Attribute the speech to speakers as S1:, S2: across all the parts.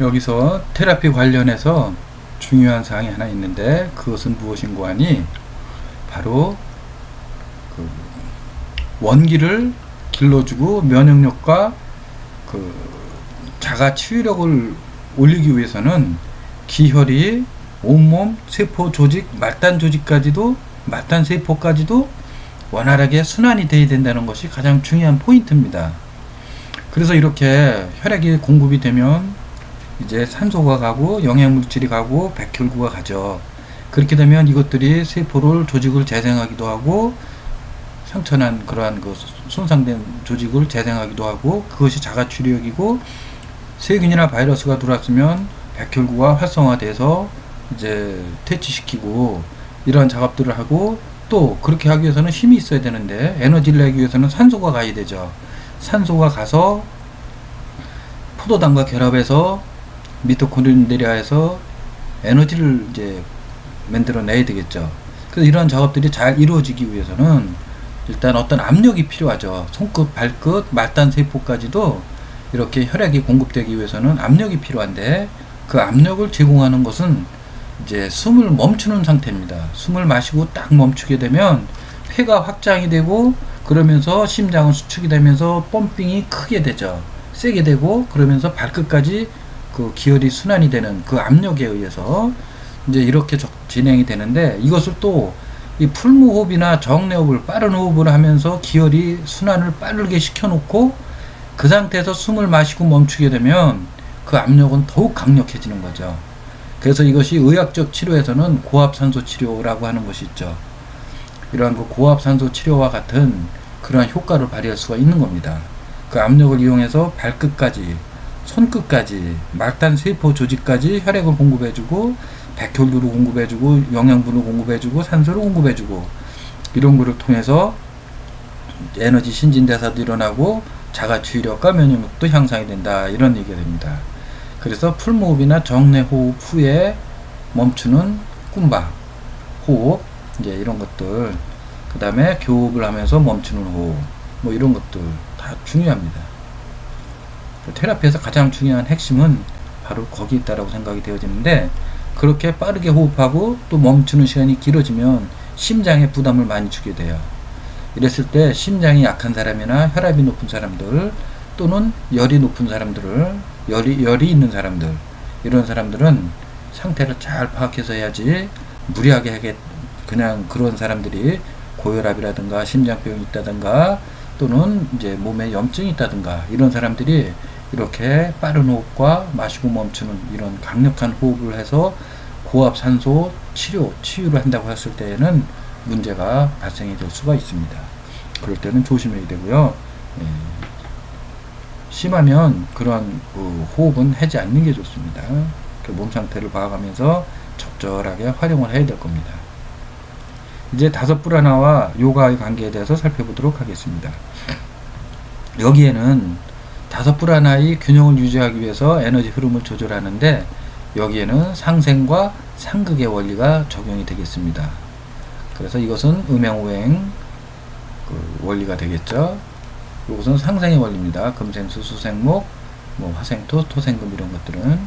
S1: 여기서 테라피 관련해서 중요한 사항이 하나 있는데 그것은 무엇인고 하니 바로 그 원기를 길러주고 면역력과 그 자가 치유력을 올리기 위해서는 기혈이 온몸 세포 조직 말단 조직까지도 말단 세포까지도 원활하게 순환이 돼야 된다는 것이 가장 중요한 포인트입니다. 그래서 이렇게 혈액이 공급이 되면 이제 산소가 가고 영양물질이 가고 백혈구가 가죠. 그렇게 되면 이것들이 세포를 조직을 재생하기도 하고 상처난 그러한 그 손상된 조직을 재생하기도 하고 그것이 자가치료력이고 세균이나 바이러스가 들어왔으면 백혈구가 활성화돼서 이제 퇴치시키고 이러한 작업들을 하고 또 그렇게 하기 위해서는 힘이 있어야 되는데 에너지를 내기 위해서는 산소가 가야 되죠. 산소가 가서 포도당과 결합해서 미토콘드리아에서 에너지를 이제 만들어내야 되겠죠. 그래서 이러한 작업들이 잘 이루어지기 위해서는 일단 어떤 압력이 필요하죠. 손끝, 발끝, 말단 세포까지도 이렇게 혈액이 공급되기 위해서는 압력이 필요한데 그 압력을 제공하는 것은 이제 숨을 멈추는 상태입니다. 숨을 마시고 딱 멈추게 되면 폐가 확장이 되고 그러면서 심장은 수축이 되면서 펌핑이 크게 되죠. 세게 되고 그러면서 발끝까지 그 기혈이 순환이 되는 그 압력에 의해서 이제 이렇게 적- 진행이 되는데 이것을 또 이 풀무호흡이나 정내호흡을 빠른 호흡을 하면서 기혈이 순환을 빠르게 시켜놓고 그 상태에서 숨을 마시고 멈추게 되면 그 압력은 더욱 강력해지는 거죠. 그래서 이것이 의학적 치료에서는 고압산소 치료라고 하는 것이 있죠. 이러한 그 고압산소 치료와 같은 그러한 효과를 발휘할 수가 있는 겁니다. 그 압력을 이용해서 발끝까지, 손끝까지, 말단 세포 조직까지 혈액을 공급해주고 백혈구를 공급해주고 영양분을 공급해주고 산소를 공급해주고 이런 거를 통해서 에너지 신진대사도 일어나고 자가치유력과 면역력도 향상이 된다 이런 얘기가 됩니다. 그래서 풀무호흡이나 정내호흡 후에 멈추는 꿈바 호흡 이제 이런 것들 그 다음에 교흡을 하면서 멈추는 호흡 뭐 이런 것들 다 중요합니다. 테라피에서 가장 중요한 핵심은 바로 거기 있다라고 생각이 되어지는데 그렇게 빠르게 호흡하고 또 멈추는 시간이 길어지면 심장에 부담을 많이 주게 돼요. 이랬을 때 심장이 약한 사람이나 혈압이 높은 사람들 또는 열이 높은 사람들을 열이 열이 있는 사람들 이런 사람들은 상태를 잘 파악해서 해야지 무리하게 하게 그냥 그런 사람들이 고혈압이라든가 심장병이 있다든가 또는 이제 몸에 염증이 있다든가 이런 사람들이 이렇게 빠른 호흡과 마시고 멈추는 이런 강력한 호흡을 해서 고압 산소 치료 치유를 한다고 했을 때에는 문제가 발생이 될 수가 있습니다. 그럴 때는 조심해야 되고요. 예, 심하면 그런 그 호흡은 하지 않는 게 좋습니다. 그몸 상태를 봐가면서 적절하게 활용을 해야 될 겁니다. 이제 다섯 불하나와 요가의 관계에 대해서 살펴보도록 하겠습니다. 여기에는 다섯 불하나의 균형을 유지하기 위해서 에너지 흐름을 조절하는데 여기에는 상생과 상극의 원리가 적용이 되겠습니다. 그래서 이것은 음양오행 그 원리가 되겠죠. 이것은 상생의 원리입니다. 금생수, 수생목, 뭐 화생토, 토생금 이런 것들은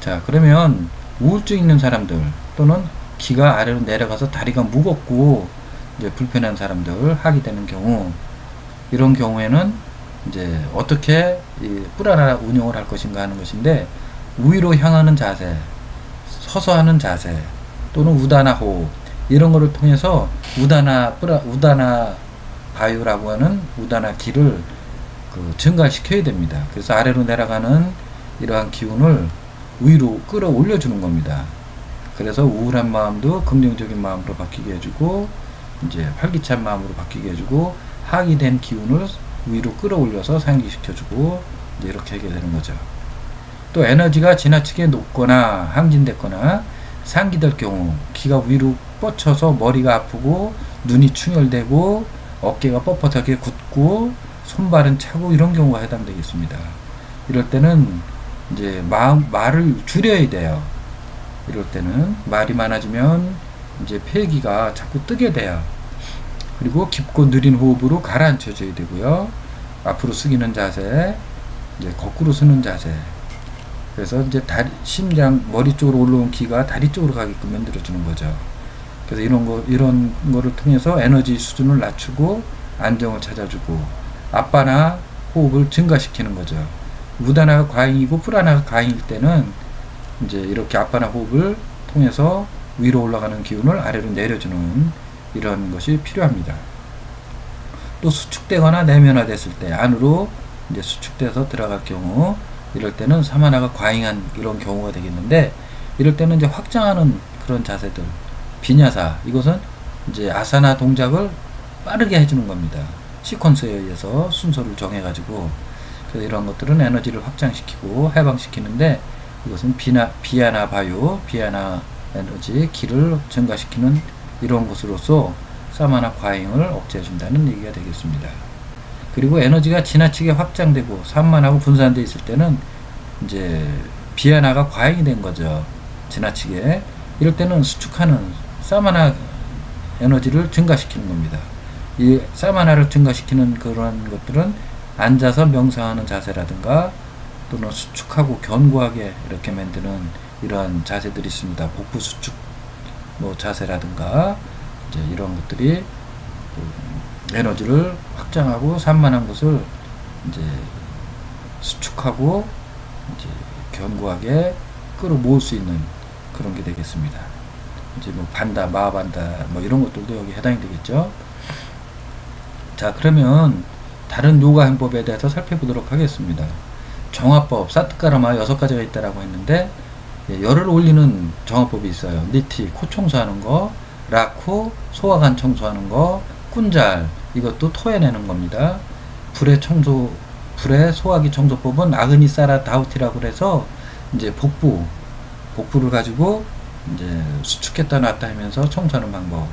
S1: 자 그러면 우울증 있는 사람들 또는 기가 아래로 내려가서 다리가 무겁고 이제 불편한 사람들 하게 되는 경우 이런 경우에는 이제 어떻게 이 뿔하나 운영을 할 것인가 하는 것인데 위로 향하는 자세, 서서 하는 자세 또는 우다나 호흡 이런 거를 통해서 우다나 뿌라 우다나 바유라고 하는 우다나 기를 그 증가시켜야 됩니다. 그래서 아래로 내려가는 이러한 기운을 위로 끌어올려 주는 겁니다. 그래서 우울한 마음도 긍정적인 마음으로 바뀌게 해주고 이제 활기찬 마음으로 바뀌게 해주고 하기된 기운을 위로 끌어올려서 상기시켜주고 이렇게 하게 되는 거죠. 또 에너지가 지나치게 높거나 항진됐거나 상기될 경우 기가 위로 뻗쳐서 머리가 아프고 눈이 충혈되고 어깨가 뻣뻣하게 굳고 손발은 차고 이런 경우가 해당되겠습니다. 이럴 때는 이제 마음 말을 줄여야 돼요. 이럴 때는 말이 많아지면 이제 폐기가 자꾸 뜨게 돼요. 그리고 깊고 느린 호흡으로 가라앉혀 줘야 되고요. 앞으로 숙이는 자세, 이제 거꾸로 서는 자세. 그래서 이제 다리, 심장 머리 쪽으로 올라온 기가 다리 쪽으로 가게끔 만들어주는 거죠. 그래서 이런 거 이런 거를 통해서 에너지 수준을 낮추고 안정을 찾아주고 앞바나 호흡을 증가시키는 거죠. 무다나가 과잉이고 프라나가 과잉일 때는 이제 이렇게 앞바나 호흡을 통해서 위로 올라가는 기운을 아래로 내려주는 이런 것이 필요합니다. 또 수축되거나 내면화됐을 때 안으로 이제 수축돼서 들어갈 경우 이럴 때는 사마나가 과잉한 이런 경우가 되겠는데 이럴 때는 이제 확장하는 그런 자세들 비냐사 이것은 이제 아사나 동작을 빠르게 해주는 겁니다. 시퀀스에 의해서 순서를 정해가지고 이런 것들은 에너지를 확장시키고 해방시키는데 이것은 비나 비아나 바유 비아나 에너지 기를 증가시키는 이런 것으로서 사마나 과잉을 억제해준다는 얘기가 되겠습니다. 그리고 에너지가 지나치게 확장되고 산만하고 분산되어 있을 때는 이제 비아나가 과잉이 된 거죠. 지나치게. 이럴 때는 수축하는 사마나 에너지를 증가시키는 겁니다. 이 사마나를 증가시키는 그런 것들은 앉아서 명상하는 자세라든가 또는 수축하고 견고하게 이렇게 만드는 이러한 자세들이 있습니다. 복부 수축 뭐 자세라든가 이제 이런 것들이 그 에너지를 확장하고 산만한 것을 이제 수축하고 이제 견고하게 끌어모을 수 있는 그런 게 되겠습니다. 이제 뭐 반다, 마반다 뭐 이런 것들도 여기 해당이 되겠죠. 자 그러면 다른 요가 행법에 대해서 살펴보도록 하겠습니다. 정화법, 사트카라마 여섯 가지가 있다라고 했는데 예, 열을 올리는 정화법이 있어요. 니티, 코 청소하는 거, 라코, 소화관 청소하는 거, 꾼잘 이것도 토해내는 겁니다. 불의 청소, 불의 소화기 청소법은 아그니사라 다우티라고 해서 이제 복부, 복부를 가지고 이제 수축했다 놨다 하면서 청소하는 방법.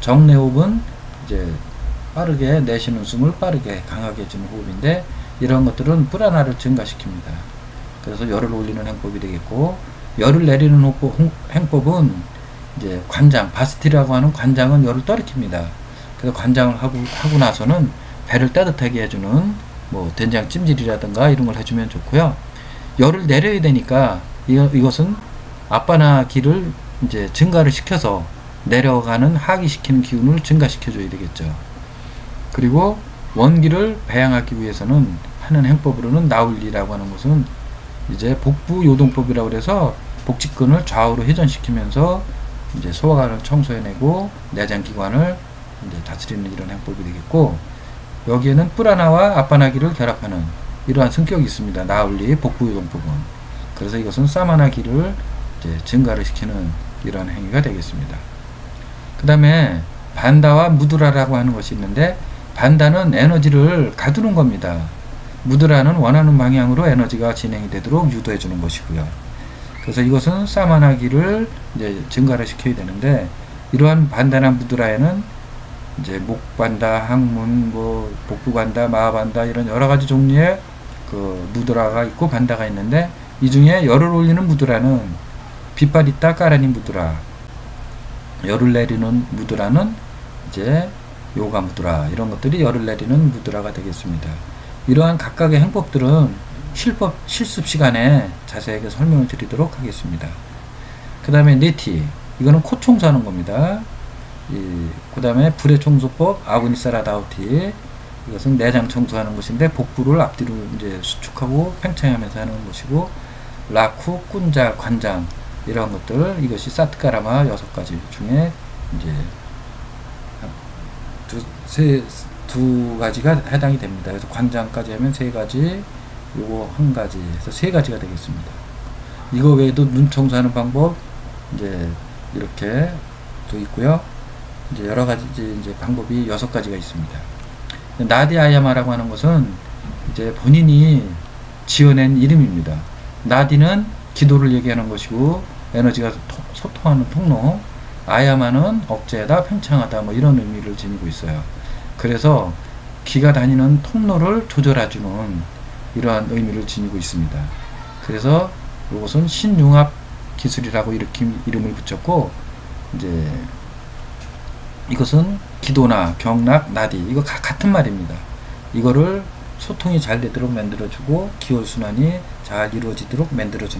S1: 정내호흡은 이제 빠르게 내쉬는 숨을 빠르게 강하게 해주는 호흡인데 이런 것들은 불안화를 증가시킵니다. 그래서 열을 올리는 행법이 되겠고 열을 내리는 행법은 이제 관장 바스티라고 하는 관장은 열을 떨어뜨립니다. 그래서 관장을 하고 하고 나서는 배를 따뜻하게 해주는 뭐 된장 찜질이라든가 이런 걸 해주면 좋고요. 열을 내려야 되니까 이, 이것은 앞바나 기를 이제 증가를 시켜서 내려가는 하기시키는 기운을 증가시켜줘야 되겠죠. 그리고 원기를 배양하기 위해서는 하는 행법으로는 나울리라고 하는 것은 이제 복부 요동법이라고 그래서 복직근을 좌우로 회전시키면서 이제 소화관을 청소해내고 내장기관을 이제 다스리는 이런 행법이 되겠고 여기에는 뿌라나와 앞바나기를 결합하는 이러한 성격이 있습니다. 나울리 복부 요동법은 그래서 이것은 사마나기를 이제 증가를 시키는 이러한 행위가 되겠습니다. 그 다음에 반다와 무드라라고 하는 것이 있는데 반다는 에너지를 가두는 겁니다. 무드라는 원하는 방향으로 에너지가 진행이 되도록 유도해 주는 것이고요. 그래서 이것은 사마나기를 이제 증가를 시켜야 되는데 이러한 반다나 무드라에는 이제 목반다, 항문, 뭐 복부반다, 마반다 이런 여러 가지 종류의 그 무드라가 있고 반다가 있는데 이 중에 열을 올리는 무드라는 빗바리타 까라니 무드라 열을 내리는 무드라는 이제 요가 무드라 이런 것들이 열을 내리는 무드라가 되겠습니다. 이러한 각각의 행법들은 실법 실습 시간에 자세하게 설명을 드리도록 하겠습니다. 그 다음에 네티 이거는 코 청소하는 겁니다. 그 다음에 불의 청소법 아구니사라 다우티 이것은 내장 청소하는 것인데 복부를 앞뒤로 이제 수축하고 팽창하면서 하는 것이고 라쿠 꾼자 관장 이런 것들 이것이 사트카라마 여섯 가지 중에 이제 두 세 두 가지가 해당이 됩니다. 그래서 관장까지 하면 세 가지, 요거 한 가지 해서 세 가지가 되겠습니다. 이거 외에도 눈 청소하는 방법 이제 이렇게 또 있고요. 이제 여러 가지 이제 방법이 여섯 가지가 있습니다. 나디 아야마라고 하는 것은 이제 본인이 지어낸 이름입니다. 나디는 기도를 얘기하는 것이고 에너지가 토- 소통하는 통로, 아야마는 억제하다, 팽창하다 뭐 이런 의미를 지니고 있어요. 그래서 기가 다니는 통로를 조절해주는 이러한 의미를 지니고 있습니다. 그래서 이것은 신융합 기술이라고 이렇게 이름을 붙였고 이제 이것은 기도나 경락, 나디 이거 가- 같은 말입니다. 이거를 소통이 잘 되도록 만들어주고 기혈 순환이 잘 이루어지도록 만들어주는